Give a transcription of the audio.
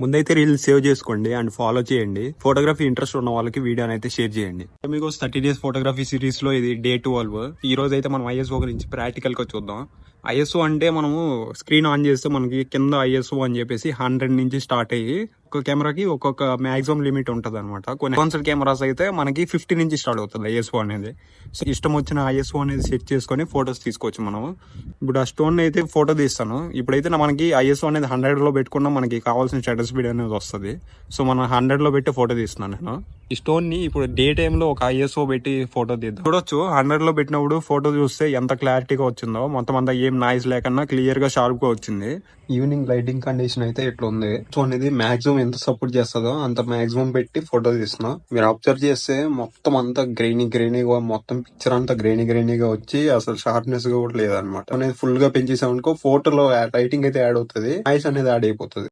ముందైతే reels save చేసుకోండి and follow చేయండి. ఫోటోగ్రఫీ ఇంట్రెస్ట్ ఉన్న వాళ్ళకి వీడియోని అయితే షేర్ చేయండి. మీకు థర్టీ డేస్ ఫోటోగ్రఫీ సిరీస్లో ఇది డే ట్వెల్వ్. ఈ రోజు అయితే మనం ఐఎస్ఓ గురించి ప్రాక్టికల్గా చూద్దాం. ఐఎస్ఓ అంటే మనము స్క్రీన్ ఆన్ చేస్తే మనకి కింద ఐఎస్ఓ అని చెప్పేసి హండ్రెడ్ నుంచి స్టార్ట్ అయ్యి ఒక్కొక్క కెమెరాకి ఒక్కొక్క మాక్సిమం లిమిట్ ఉంటుంది అనమాట కొన్ని కాన్సర్ట్ కెమెరాస్ అయితే మనకి ఫిఫ్టీ నుంచి స్టార్ట్ అవుతుంది ఐఎస్ఓ అనేది. సో ఇష్టం వచ్చిన ఐఎస్ఓ అనేది సెట్ చేసుకొని ఫొటోస్ తీసుకోవచ్చు మనం ఇప్పుడు ఆ స్టోన్ అయితే ఫోటో తీస్తాను. ఇప్పుడైతే మనకి ఐఎస్ఓ అనేది హండ్రెడ్లో పెట్టుకున్నా మనకి కావాల్సిన షటర్ స్పీడ్ అనేది వస్తుంది. సో మనం హండ్రెడ్లో పెట్టి ఫోటో తీస్తున్నాను నేను. ఈ స్టోన్ని ఇప్పుడు డే టైమ్లో ఒక ఐఎస్ఓ పెట్టి ఫోటో తీద్దాం. చూడొచ్చు. హండ్రెడ్లో పెట్టినప్పుడు ఫోటో చూస్తే ఎంత క్లారిటీగా వచ్చిందో. మొత్తం అంతా ఏం నాయిస్ లేకుండా క్లియర్గా షార్ప్గా వచ్చింది. ఈవినింగ్ లైటింగ్ కండిషన్ అయితే ఇట్లా ఉంది సో అనేది మాక్సిమం ఎంత సపోర్ట్ చేస్తుందో అంత మాక్సిమం పెట్టి ఫోటో తీస్తున్నా. మీరు అబ్జర్వ్ చేస్తే మొత్తం అంతా గ్రెయినీ గ్రెయినీగా మొత్తం పిక్చర్ అంతా గ్రెయినీ గ్రెయినీగా వచ్చి అసలు షార్ప్నెస్గా కూడా లేదనమాట. అనేది ఫుల్గా పెంచేసామనుకో ఫోటోలో లైటింగ్ అయితే యాడ్ అవుతుంది. నాయిస్ అనేది యాడ్ అయిపోతుంది.